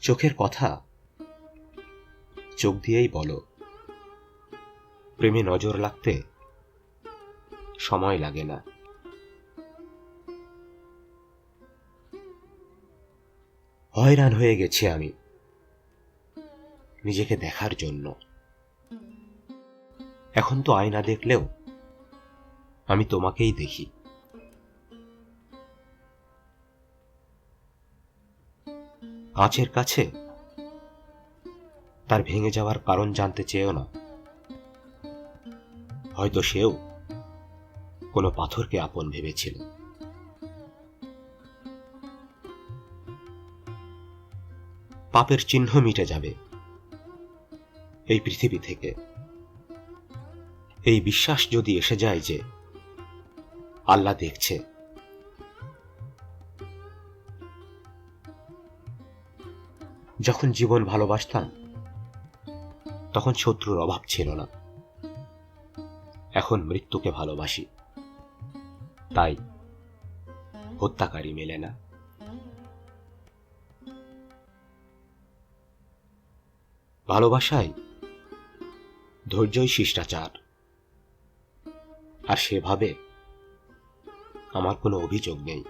চোখের কথা? চোখ দিয়েই বলো। প্রেমে নজর লাগতে সময় লাগে না। হয়রান হয়ে গেছি আমি নিজেকে দেখার জন্য। এখন তো আয়না দেখলেও আমি তোমাকেই দেখি। কাঁচের কাছে? তার ভেঙে যাওয়ার কারণ জানতে চেয়েও না। হয়তো সেও কোনো পাথরকে আপন ভেবেছিল। পাপের চিহ্ন মিটে যাবে এই পৃথিবী থেকে। এই বিশ্বাস যদি এসে যায় যে আল্লাহ দেখছে যখন জীবন ভালোবাসতাম, তখন শত্রুর অভাব ছিল না। এখন মৃত্যুকে ভালোবাসি। তাই হত্যাকারী মেলে না। ভালোবাসায় ধৈর্যই শিষ্টাচার। আর সেভাবে আমার কোনো অভিযোগ নেই।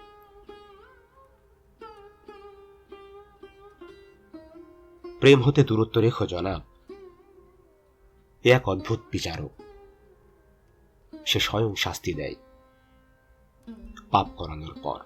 প্রেম হতে দূরত্ব রেখো, জনাব। এ এক অদ্ভুত বিচারক। সে স্বয়ং শাস্তি দেয় পাপ করানোর পর।